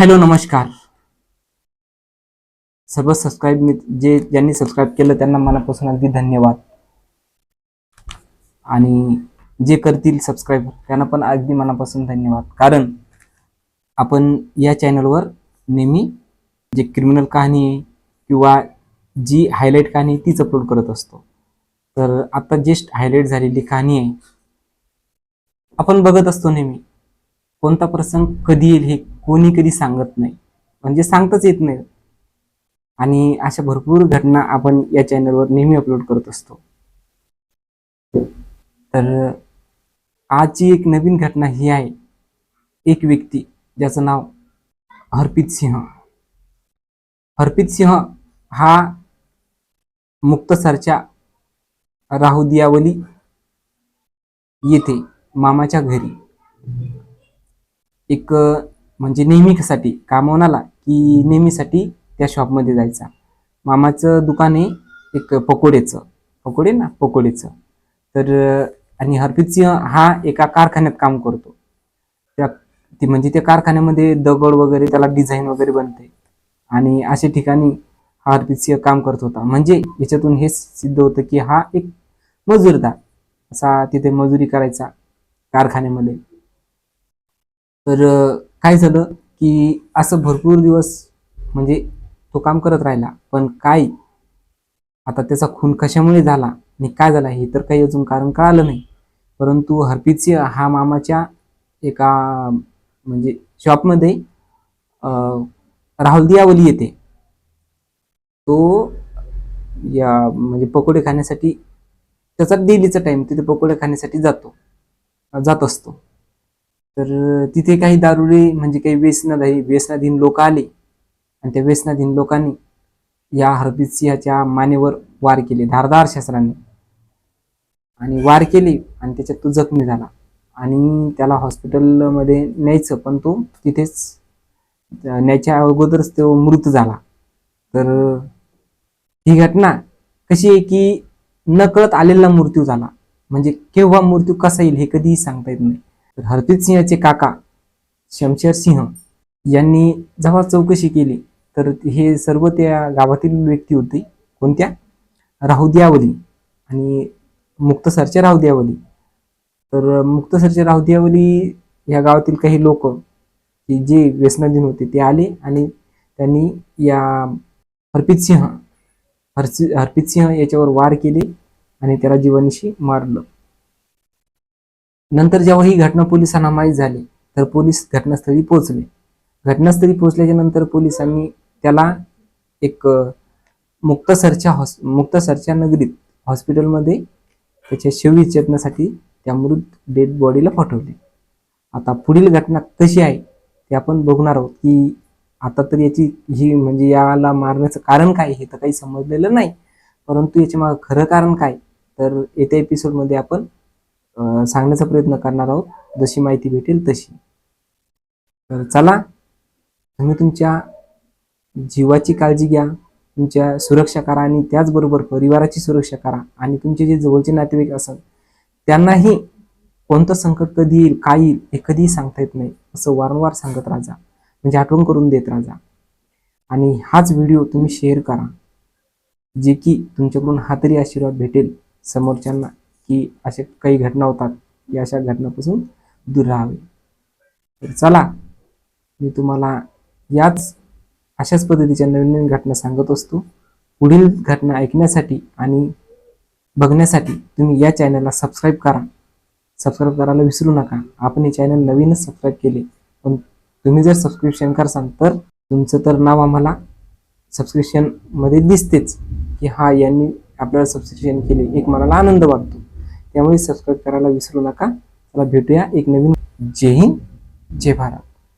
Hello नमस्कार. सर्व subscribe जे ज्यांनी सबस्क्राईब केलं त्यांना मनापासून अगदी धन्यवाद. आणि जे करतील सबस्क्राईब त्यांना पण अगदी मनापासून धन्यवाद. कारण आपण या चॅनलवर नेहमी जे क्रिमिनल कहाणी आहे किंवा जी हायलाईट कहाणी आहे तीच अपलोड करत असतो. तर आता जेस्ट हायलाईट झालेली कहाणी आहे. आपण बघत असतो नेहमी. कोणता प्रसंग कधी येईल हे कोणी कधी सांगत नाही. म्हणजे सांगताच येत नाही. आणि अशा भरपूर घटना आपण या चॅनलवर नेहमी अपलोड करत असतो. तर आजची एक नवीन घटना ही आहे. एक व्यक्ती ज्याचं नाव हरप्रीत सिंह. हरप्रीत सिंह हा मुक्तसरच्या राहुदियावली येथे मामाच्या घरी एक म्हणजे नेहमीसाठी कामवणाला की नेहमीसाठी त्या शॉपमध्ये जायचा. मामाचं दुकान आहे एक पकोडेचं. पकोडे ना? पकोडेचं. तर आणि हरप्रीत सिंह हा एका कारखान्यात काम करतो. त्या ती म्हणजे त्या कारखान्यामध्ये दगड वगैरे त्याला डिझाईन वगैरे बनते. आणि अशा ठिकाणी हा हरप्रीत सिंह काम करत होता. म्हणजे याच्यातून हे सिद्ध होतं की हा एक मजूरदार असा तिथे मजुरी करायचा कारखान्यामध्ये. तर काय झालं की असं भरपूर दिवस म्हणजे तो काम करत राहिला पण काय? आता त्याचा खून कशामुळे झाला आणि काय झाला हे तर काही अजून कारण कळालं नाही. परंतु हरपीत सिंह हा मामाच्या एका म्हणजे शॉपमध्ये राहुल दियावली येते. तो या म्हणजे पकोडे खाण्यासाठी त्याचा डेलीचा टाईम तिथे पकोडे खाण्यासाठी जातो जात असतो. तर तिथे काही दारुडे म्हणजे काही व्यसनाधारी व्यसनाधीन लोक आले. आणि त्या व्यसनाधीन लोकांनी या हरप्रीत सिंहाच्या मानेवर वार केले धारदार शस्त्राने. आणि वार केले आणि त्याच्यात तो जखमी झाला. आणि त्याला हॉस्पिटलमध्ये न्यायचं पण तो तिथेच न्यायच्या अगोदरच तो मृत झाला. तर ही घटना कशी आहे की नकळत आलेला मृत्यू झाला. म्हणजे केव्हा मृत्यू कसा येईल हे कधीही सांगता येत नाही. तर हरप्रीत सिंहाचे काका शमशेर सिंह यांनी जेव्हा चौकशी केली तर हे सर्व त्या गावातील व्यक्ती होती. कोणत्या? राहुद्यावली आणि मुक्तसरच्या राहुद्यावली तर मुक्तसरच्या राहुद्यावली या गावातील काही लोक की जे व्यसनाधीन होते ते आले आणि त्यांनी या हरप्रीत सिंह हरसी हरप्रीत सिंह याच्यावर वार केले आणि त्याला जीवनशी मारलं. नंतर जेव्हा ही घटना पोलिसांना माहीत झाली तर पोलीस घटनास्थळी पोहोचले. घटनास्थळी पोहोचल्याच्या नंतर पोलिसांनी त्याला एक मुक्तसरच्या हॉस मुक्तसरच्या नगरीत हॉस्पिटलमध्ये त्याच्या शवविच्छेदनासाठी त्या मृत डेड बॉडीला पाठवले. आता पुढील घटना कशी आहे ते आपण बघणार आहोत की आता तर याची ही म्हणजे याला मारण्याचं कारण काय हे तर काही समजलेलं नाही. परंतु याच्या मागं खरं कारण काय तर येत्या एपिसोडमध्ये आपण सांगण्याचा प्रयत्न करणार आहोत. जशी माहिती भेटेल तशी. तर चला तुम्ही तुमच्या जीवाची काळजी घ्या तुमच्या सुरक्षा करा आणि त्याचबरोबर परिवाराची सुरक्षा करा आणि तुमचे जे जवळचे नातेवाईक असतात त्यांनाही कोणतं संकट कधी येईल काय येईल हे कधीही सांगता येत नाही असं वारंवार सांगत राहा म्हणजे आठवण करून देत राहा आणि हाच व्हिडिओ तुम्ही शेअर करा जे की तुमच्याकडून हा तरी आशीर्वाद भेटेल समोरच्यांना. की अशा काही घटना होतात या अशा घटनापासून दूर राहावे. तर चला मी तुम्हाला याच अशाच पद्धतीच्या नवीन नवीन घटना सांगत असतो. पुढील घटना ऐकण्यासाठी आणि बघण्यासाठी तुम्ही या चॅनलला सबस्क्राईब करा. सबस्क्राईब करायला विसरू नका. आपण हे चॅनल नवीनच सबस्क्राईब केले पण तुम्ही जर सबस्क्रिप्शन करसाल तर तुमचं तर नाव आम्हाला सबस्क्रिप्शनमध्ये दिसतेच की हा यांनी आपल्याला सबस्क्रिप्शन केले. एक मनाला आनंद वाटतो. त्यामुळे सबस्क्राईब करायला विसरू नका. चला भेटूया एक नवीन. जय हिंद जय भारत.